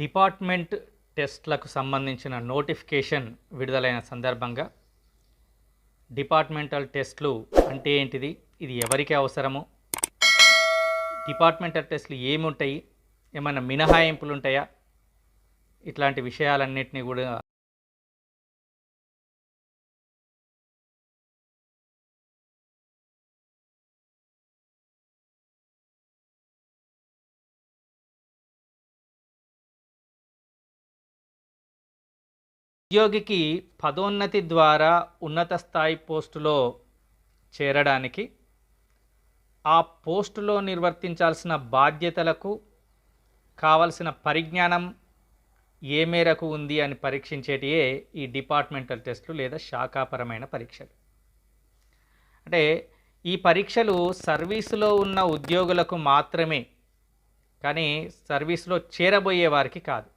Department టెస్ట్లకు సంబంధించిన notification విడుదలైన సందర్భంగా డిపార్ట్మెంటల్ టెస్ట్లు అంటే ఏంటిది? ఇది ఎవరికి అవసరము? డిపార్ట్మెంటల్ టెస్ట్లు ఏమి ఉంటాయి ఏమైనా మినహాయింపులు ఉంటాయా ఇట్లాంటి విషయాలన్నింటినీ కూడా ఉద్యోగికి పదోన్నతి ద్వారా ఉన్నత స్థాయి పోస్టులో చేరడానికి ఆ పోస్టులో నిర్వర్తించాల్సిన బాధ్యతలకు కావలసిన పరిజ్ఞానం ఏ మేరకు ఉంది అని పరీక్షించేటియే ఈ డిపార్ట్మెంటల్ టెస్టులు లేదా శాఖాపరమైన పరీక్షలు. అంటే ఈ పరీక్షలు సర్వీసులో ఉన్న ఉద్యోగులకు మాత్రమే కానీ సర్వీసులో చేరబోయే వారికి కాదు.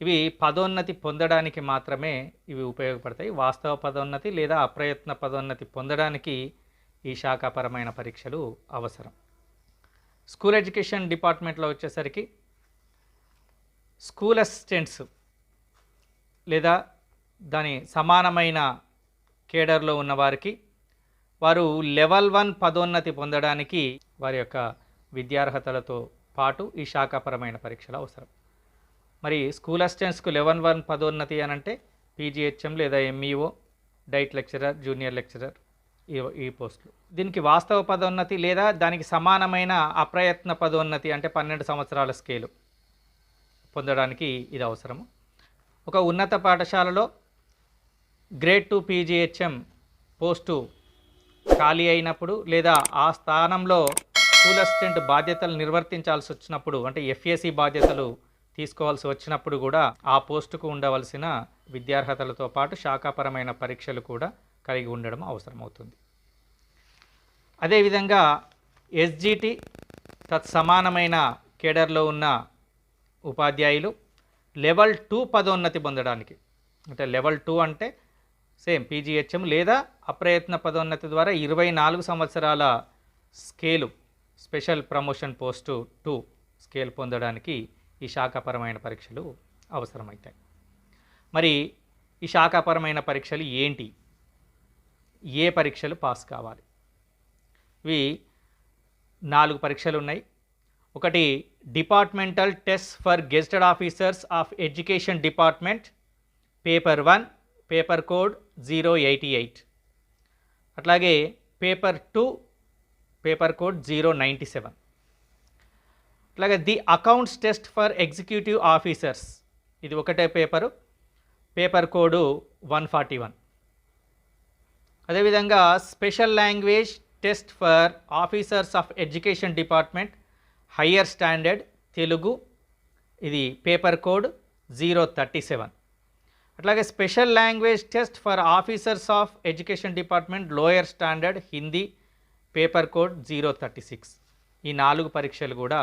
ఇవి పదోన్నతి పొందడానికి మాత్రమే ఇవి ఉపయోగపడతాయి. వాస్తవ పదోన్నతి లేదా అప్రయత్న పదోన్నతి పొందడానికి ఈ శాఖాపరమైన పరీక్షలు అవసరం. స్కూల్ ఎడ్యుకేషన్ డిపార్ట్మెంట్లో వచ్చేసరికి స్కూల్ అసిస్టెంట్స్ లేదా దాని సమానమైన కేడర్లో ఉన్నవారికి వారు లెవెల్ వన్ పదోన్నతి పొందడానికి వారి యొక్క విద్యార్హతలతో పాటు ఈ శాఖాపరమైన పరీక్షలు అవసరం. మరి స్కూల్ అసిస్టెంట్స్కు లెవెన్ వన్ పదోన్నతి అని అంటే పీజీహెచ్ఎం లేదా MEO DIET lecturer junior lecturer ఈ ఈ పోస్టులు. దీనికి వాస్తవ పదోన్నతి లేదా దానికి సమానమైన అప్రయత్న పదోన్నతి అంటే పన్నెండు సంవత్సరాల స్కేలు పొందడానికి ఇది అవసరము. ఒక ఉన్నత పాఠశాలలో గ్రేడ్ టూ పీజీహెచ్ఎం పోస్టు ఖాళీ అయినప్పుడు లేదా ఆ స్థానంలో స్కూల్ అసిస్టెంట్ బాధ్యతలు నిర్వర్తించాల్సి వచ్చినప్పుడు అంటే ఎఫ్ఏసి బాధ్యతలు తీసుకోవాల్సి వచ్చినప్పుడు కూడా ఆ పోస్టుకు ఉండవలసిన విద్యార్హతలతో పాటు శాఖాపరమైన పరీక్షలు కూడా కలిగి ఉండడం అవసరమవుతుంది. అదేవిధంగా ఎస్జిటి తత్సమానమైన కేడర్లో ఉన్న ఉపాధ్యాయులు లెవెల్ టూ పదోన్నతి పొందడానికి అంటే లెవెల్ టూ అంటే సేమ్ పీజీహెచ్ఎం లేదా అప్రయత్న పదోన్నతి ద్వారా ఇరవై నాలుగు సంవత్సరాల scale special promotion post two scale పొందడానికి ఈ శాఖాపరమైన పరీక్షలు అవసరమవుతాయి మరి ఈ శాఖాపరమైన పరీక్షలు ఏంటి? ఏ పరీక్షలు పాస్ కావాలి? ఇవి నాలుగు పరీక్షలు ఉన్నాయి. ఒకటి departmental test for gazetted officers of education department paper one paper code zero eighty eight. అట్లాగే paper two paper code zero ninety seven. అలాగే the accounts test for executive officers. ఇది ఒకటే paper. Paper code one forty one. అదేవిధంగా special language test for officers of education department higher standard Telugu. ఇది paper code zero thirty seven. అట్లాగే special language test for officers of education department lower standard Hindi. Paper code zero thirty six. ఈ నాలుగు పరీక్షలు కూడా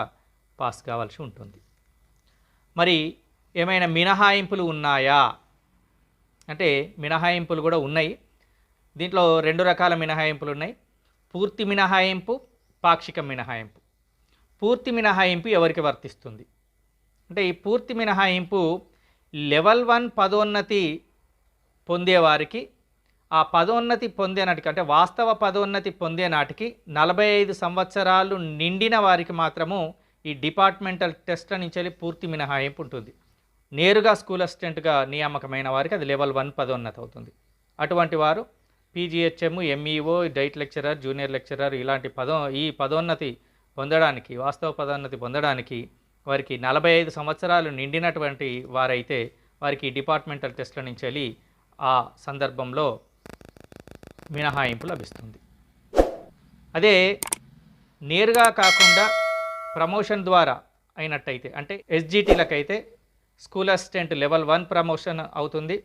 pass కావాల్సి ఉంటుంది. మరి ఏమైనా మినహాయింపులు ఉన్నాయా? అంటే మినహాయింపులు కూడా ఉన్నాయి. దీంట్లో రెండు రకాల మినహాయింపులు ఉన్నాయి. పూర్తి మినహాయింపు పాక్షిక మినహాయింపు. పూర్తి మినహాయింపు ఎవరికి వర్తిస్తుంది? అంటే ఈ పూర్తి మినహాయింపు లెవెల్ వన్ పదోన్నతి పొందేవారికి ఆ పదోన్నతి పొందేనాటికి అంటే వాస్తవ పదోన్నతి పొందేనాటికి నలభై ఐదు సంవత్సరాలు నిండిన వారికి మాత్రము ఈ డిపార్ట్మెంటల్ టెస్ట్ నుంచి వెళ్ళి పూర్తి మినహాయింపు ఉంటుంది నేరుగా స్కూల్ అసిస్టెంట్గా నియామకమైన వారికి అది లెవెల్ వన్ పదోన్నతి అవుతుంది అటువంటి వారు PGHM MEO DIET lecturer junior lecturer ఇలాంటి పదో ఈ పదోన్నతి పొందడానికి వాస్తవ పదోన్నతి పొందడానికి వారికి నలభై ఐదు సంవత్సరాలు నిండినటువంటి వారైతే వారికి డిపార్ట్మెంటల్ టెస్ట్ల నుంచి వెళ్ళి ఆ సందర్భంలో మినహాయింపు లభిస్తుంది. అదే నేరుగా కాకుండా ప్రమోషన్ ద్వారా అయినట్టయితే అంటే ఎస్జిటీలకైతే school assistant level one promotion అవుతుంది.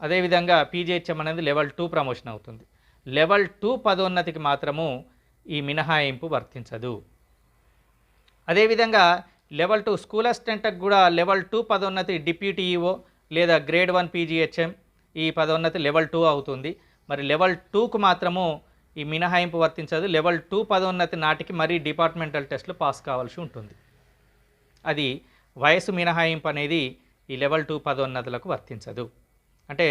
అదేవిధంగా పీజీహెచ్ఎం అనేది లెవెల్ టూ ప్రమోషన్ అవుతుంది. లెవెల్ టూ పదోన్నతికి మాత్రము ఈ మినహాయింపు వర్తించదు. అదేవిధంగా లెవెల్ టూ స్కూల్ అసిస్టెంట్కి కూడా లెవెల్ టూ పదోన్నతి డిప్యూటీ ఈఓ లేదా గ్రేడ్ వన్ పీజీహెచ్ఎం ఈ పదోన్నతి లెవెల్ టూ అవుతుంది. మరి లెవెల్ టూకు మాత్రము ఈ మినహాయింపు వర్తించదు. లెవెల్ టూ పదోన్నతి నాటికి మరీ డిపార్ట్మెంటల్ టెస్ట్లు పాస్ కావాల్సి ఉంటుంది. అది వయసు మినహాయింపు అనేది ఈ లెవెల్ టూ పదోన్నతులకు వర్తించదు. అంటే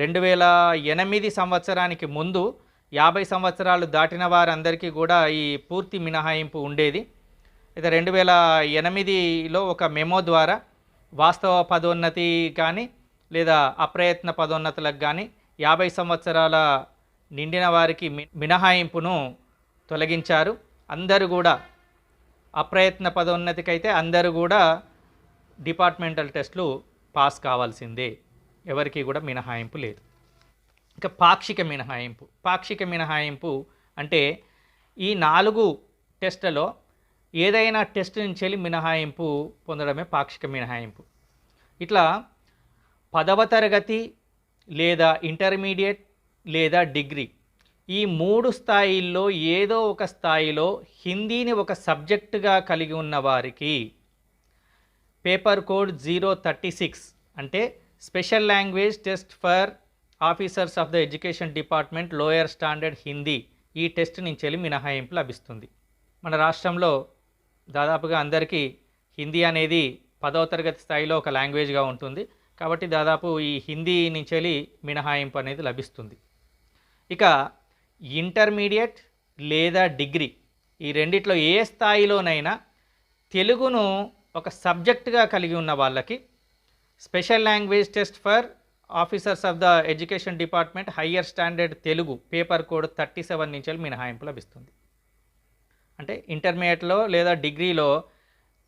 రెండు వేల ఎనిమిది సంవత్సరానికి ముందు యాభై సంవత్సరాలు దాటిన వారందరికీ కూడా ఈ పూర్తి మినహాయింపు ఉండేది. అయితే రెండు వేల ఎనిమిదిలో ఒక మెమో ద్వారా వాస్తవ పదోన్నతి కానీ లేదా అప్రయత్న పదోన్నతులకు కానీ యాభై సంవత్సరాల నిండిన వారికి మి- మినహాయింపును తొలగించారు. అందరూ కూడా అప్రయత్న పదోన్నతికైతే అందరూ కూడా డిపార్ట్మెంటల్ టెస్టులు పాస్ కావాల్సిందే. ఎవరికి కూడా మినహాయింపు లేదు. ఇంకా పాక్షిక మినహాయింపు. పాక్షిక మినహాయింపు అంటే ఈ నాలుగు టెస్టులలో ఏదైనా టెస్ట్ నుంచి వెళ్ళి మినహాయింపు పొందడమే పాక్షిక మినహాయింపు. ఇట్లా పదవ తరగతి లేదా ఇంటర్మీడియట్ లేదా డిగ్రీ. ఈ మూడు స్థాయిల్లో ఏదో ఒక స్థాయిలో హిందీని ఒక సబ్జెక్టుగా కలిగి ఉన్న వారికి paper code zero thirty six అంటే special language test for officers of the education department lower standard Hindi. ఈ టెస్ట్ నుంచి వెళ్ళి మినహాయింపు లభిస్తుంది. మన రాష్ట్రంలో దాదాపుగా అందరికీ హిందీ అనేది పదవ తరగతి స్థాయిలో ఒక లాంగ్వేజ్గా ఉంటుంది. కాబట్టి దాదాపు ఈ హిందీ నుంచి వెళ్ళి మినహాయింపు అనేది లభిస్తుంది. ఇక ఇంటర్మీడియట్ లేదా డిగ్రీ ఈ రెండిట్లో ఏ స్థాయిలోనైనా తెలుగును ఒక సబ్జెక్టుగా కలిగి ఉన్న వాళ్ళకి special language test for officers of the education department higher standard Telugu paper code thirty seven నుంచి మినహాయింపు లభిస్తుంది. అంటే ఇంటర్మీడియట్లో లేదా డిగ్రీలో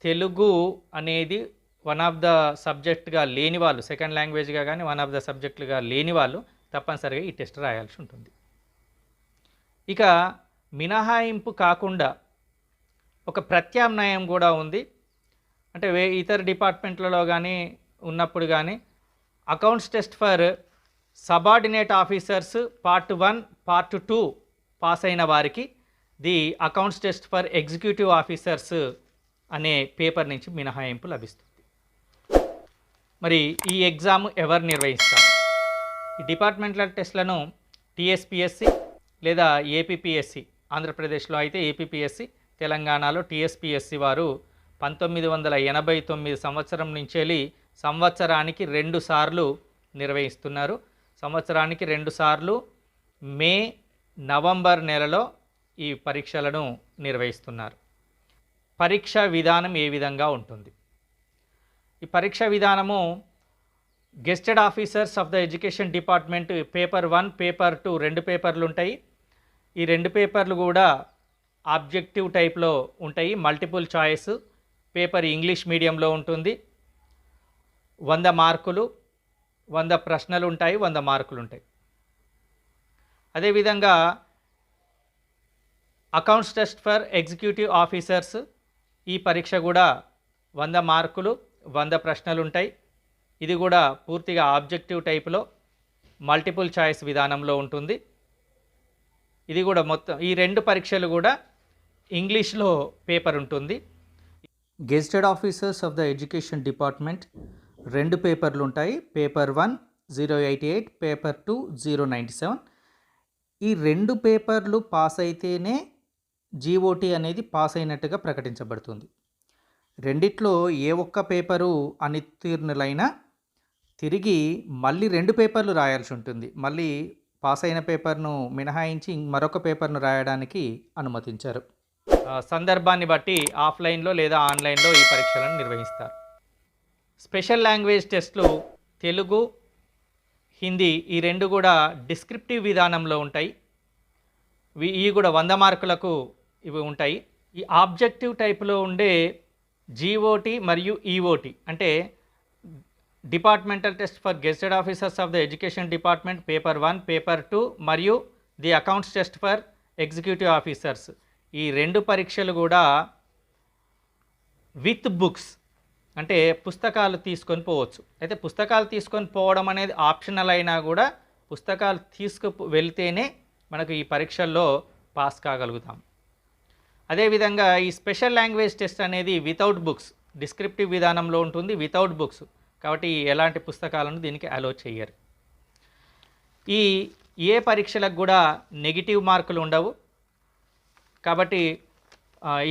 తెలుగు అనేది వన్ ఆఫ్ ద సబ్జెక్ట్గా లేని వాళ్ళు సెకండ్ లాంగ్వేజ్గా కానీ వన్ ఆఫ్ ద సబ్జెక్టులుగా లేని వాళ్ళు తప్పనిసరిగా ఈ టెస్ట్ రాయాల్సి ఉంటుంది. ఇక మినహాయింపు కాకుండా ఒక ప్రత్యామ్నాయం కూడా ఉంది. అంటే వే ఇతర డిపార్ట్మెంట్లలో కానీ ఉన్నప్పుడు కానీ accounts test for subordinate officers part one part two pass అయిన వారికి the accounts test for executive officers అనే పేపర్ నుంచి మినహాయింపు లభిస్తుంది. మరి ఈ ఎగ్జామ్ ఎవరు నిర్వహిస్తారు? ఈ డిపార్ట్మెంటల్ టెస్ట్లను టీఎస్పిఎస్సి లేదా ఏపీపీఎస్సి ఆంధ్రప్రదేశ్లో అయితే ఏపీపీఎస్సి తెలంగాణలో టీఎస్పిఎస్సి వారు పంతొమ్మిది వందల ఎనభై తొమ్మిది సంవత్సరం నుంచి సంవత్సరానికి రెండు సార్లు నిర్వహిస్తున్నారు. సంవత్సరానికి రెండు సార్లు మే నవంబర్ నెలలో ఈ పరీక్షలను నిర్వహిస్తున్నారు. పరీక్ష విధానం ఏ విధంగా ఉంటుంది? ఈ పరీక్ష విధానము gazetted officers of the education department paper one paper two రెండు పేపర్లు ఉంటాయి. ఈ రెండు పేపర్లు కూడా ఆబ్జెక్టివ్ టైప్లో ఉంటాయి మల్టిపుల్ చాయిస్. పేపర్ ఇంగ్లీష్ మీడియంలో ఉంటుంది. వంద మార్కులు వంద ప్రశ్నలు ఉంటాయి వంద మార్కులు ఉంటాయి. అదేవిధంగా accounts test for executive officers ఈ పరీక్ష కూడా వంద మార్కులు వంద ప్రశ్నలు ఉంటాయి. ఇది కూడా పూర్తిగా ఆబ్జెక్టివ్ టైప్లో మల్టిపుల్ చాయిస్ విధానంలో ఉంటుంది. ఇది కూడా మొత్తం ఈ రెండు పరీక్షలు కూడా ఇంగ్లీష్లో పేపర్ ఉంటుంది. Gazetted officers of the education department రెండు పేపర్లు ఉంటాయి. Paper one zero eighty eight paper two zero ninety seven. ఈ రెండు పేపర్లు పాస్ అయితేనే జీఓటీ అనేది పాస్ అయినట్టుగా ప్రకటించబడుతుంది. రెండిట్లో ఏ ఒక్క పేపరు అనితీర్ణులైనా తిరిగి మళ్ళీ రెండు పేపర్లు రాయాల్సి ఉంటుంది. మళ్ళీ పాస్ అయిన పేపర్ను మినహాయించి మరొక పేపర్ను రాయడానికి అనుమతించారు. సందర్భాన్ని బట్టి ఆఫ్లైన్లో లేదా ఆన్లైన్లో ఈ పరీక్షలను నిర్వహిస్తారు. స్పెషల్ లాంగ్వేజ్ టెస్ట్లు తెలుగు హిందీ ఈ రెండు కూడా డిస్క్రిప్టివ్ విధానంలో ఉంటాయి. ఇవి కూడా వంద మార్కులకు ఇవి ఉంటాయి. ఈ ఆబ్జెక్టివ్ టైప్లో ఉండే జీఓటీ మరియు ఈఓటి అంటే departmental test for gazetted officers of the education department paper one paper two మరియు the accounts test for executive officers. ఈ రెండు పరీక్షలు కూడా విత్ బుక్స్ అంటే పుస్తకాలు తీసుకొని పోవచ్చు. అయితే పుస్తకాలు తీసుకొని పోవడం అనేది ఆప్షనల్ అయినా కూడా పుస్తకాలు తీసుకు వెళ్తేనే మనకు ఈ పరీక్షల్లో పాస్ కాగలుగుతాం. అదేవిధంగా ఈ స్పెషల్ లాంగ్వేజ్ టెస్ట్ అనేది వితౌట్ బుక్స్ డిస్క్రిప్టివ్ విధానంలో ఉంటుంది వితౌట్ బుక్స్. కాబట్టి ఎలాంటి పుస్తకాలను దీనికి అలో చేయరు. ఈ ఏ పరీక్షలకు కూడా నెగిటివ్ మార్కులు ఉండవు. కాబట్టి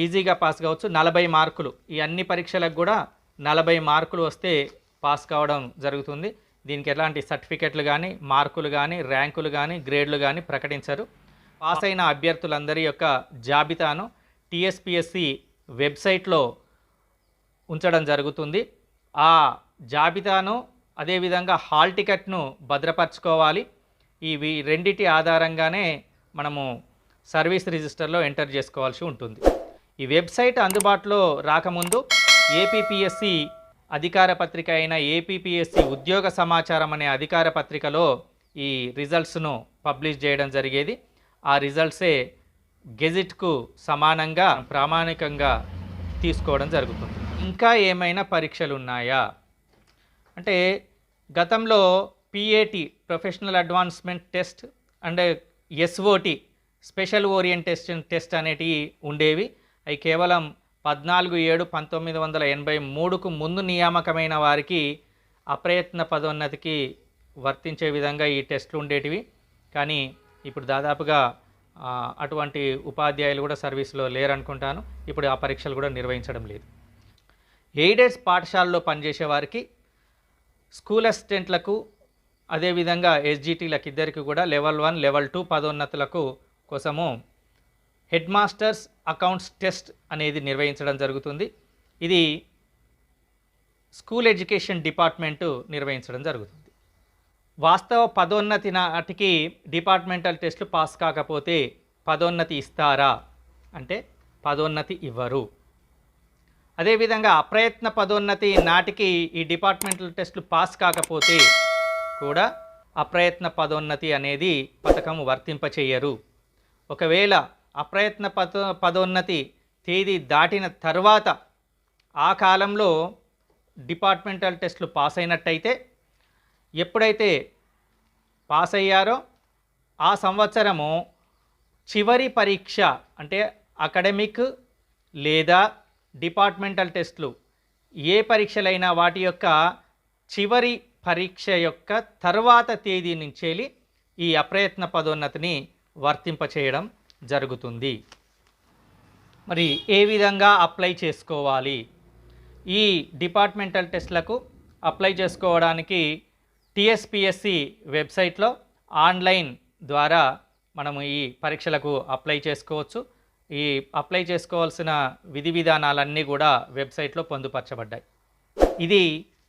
ఈజీగా పాస్ కావచ్చు. నలభై మార్కులు. ఈ అన్ని పరీక్షలకు కూడా నలభై మార్కులు వస్తే పాస్ కావడం జరుగుతుంది. దీనికి ఎలాంటి సర్టిఫికెట్లు కానీ మార్కులు కానీ ర్యాంకులు కానీ గ్రేడ్లు కానీ ప్రకటించరు. పాస్ అయిన అభ్యర్థులందరి యొక్క జాబితాను టీఎస్పిఎస్సి వెబ్సైట్లో ఉంచడం జరుగుతుంది. ఆ జాబితాను అదేవిధంగా హాల్ టికెట్ను భద్రపరచుకోవాలి. ఇవి రెండిటి ఆధారంగానే మనము సర్వీస్ రిజిస్టర్లో ఎంటర్ చేసుకోవాల్సి ఉంటుంది. ఈ వెబ్సైట్ అందుబాటులో రాకముందు ఏపీపీఎస్సి అధికార పత్రిక అయిన ఏపీపీఎస్సి ఉద్యోగ సమాచారం అనే అధికార పత్రికలో ఈ రిజల్ట్స్ను పబ్లిష్ చేయడం జరిగేది. ఆ రిజల్ట్సే గెజిట్కు సమానంగా ప్రామాణికంగా తీసుకోవడం జరుగుతుంది. ఇంకా ఏమైనా పరీక్షలు ఉన్నాయా అంటే గతంలో PAT professional advancement test and SOT special orientation test అనేటివి ఉండేవి. అవి కేవలం పద్నాలుగు ఏడు పంతొమ్మిది వందల ఎనభై మూడుకు ముందు నియామకమైన వారికి అప్రయత్న పదోన్నతికి వర్తించే విధంగా ఈ టెస్టులు ఉండేటివి. కానీ ఇప్పుడు దాదాపుగా అటువంటి ఉపాధ్యాయులు కూడా సర్వీస్లో లేరనుకుంటాను. ఇప్పుడు ఆ పరీక్షలు కూడా నిర్వహించడం లేదు. ఎయిడెడ్స్ పాఠశాలలో పనిచేసే వారికి స్కూల్ అసిస్టెంట్లకు అదేవిధంగా ఎస్జిటీలకు ఇద్దరికి కూడా లెవెల్ వన్ లెవెల్ టూ పదోన్నతులకు కోసము హెడ్ మాస్టర్స్ అకౌంట్స్ టెస్ట్ అనేది నిర్వహించడం జరుగుతుంది. ఇది స్కూల్ ఎడ్యుకేషన్ డిపార్ట్మెంటు నిర్వహించడం జరుగుతుంది. వాస్తవ పదోన్నతి నాటికి డిపార్ట్మెంటల్ టెస్టులు పాస్ కాకపోతే పదోన్నతి ఇస్తారా? అంటే పదోన్నతి ఇవ్వరు. అదేవిధంగా అప్రయత్న పదోన్నతి నాటికి ఈ డిపార్ట్మెంటల్ టెస్టులు పాస్ కాకపోతే కూడా అప్రయత్న పదోన్నతి అనేది పథకం వర్తింపచేయరు. ఒకవేళ అప్రయత్న పద పదోన్నతి తేదీ దాటిన తర్వాత ఆ కాలంలో డిపార్ట్మెంటల్ టెస్టులు పాస్ అయినట్టయితే ఎప్పుడైతే పాస్ అయ్యారో ఆ సంవత్సరము చివరి పరీక్ష అంటే అకాడమిక్ లేదా డిపార్ట్మెంటల్ టెస్ట్లు. ఏ పరీక్షలైనా వాటి యొక్క చివరి పరీక్ష యొక్క తర్వాత తేదీ నుంచేలి ఈ అప్రయత్న పదోన్నతిని వర్తింపచేయడం జరుగుతుంది. మరి ఏ విధంగా అప్లై చేసుకోవాలి? ఈ డిపార్ట్మెంటల్ టెస్ట్లకు అప్లై చేసుకోవడానికి టిఎస్పిఎస్సి వెబ్సైట్లో ఆన్లైన్ ద్వారా మనము ఈ పరీక్షలకు అప్లై చేసుకోవచ్చు. ఈ అప్లై చేసుకోవాల్సిన విధి విధానాలన్నీ కూడా వెబ్సైట్లో పొందుపరచబడ్డాయి. ఇది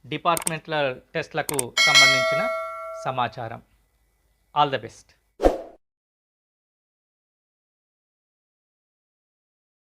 డిపార్ట్మెంట్ల టెస్ట్లకు సంబంధించిన సమాచారం. All the best.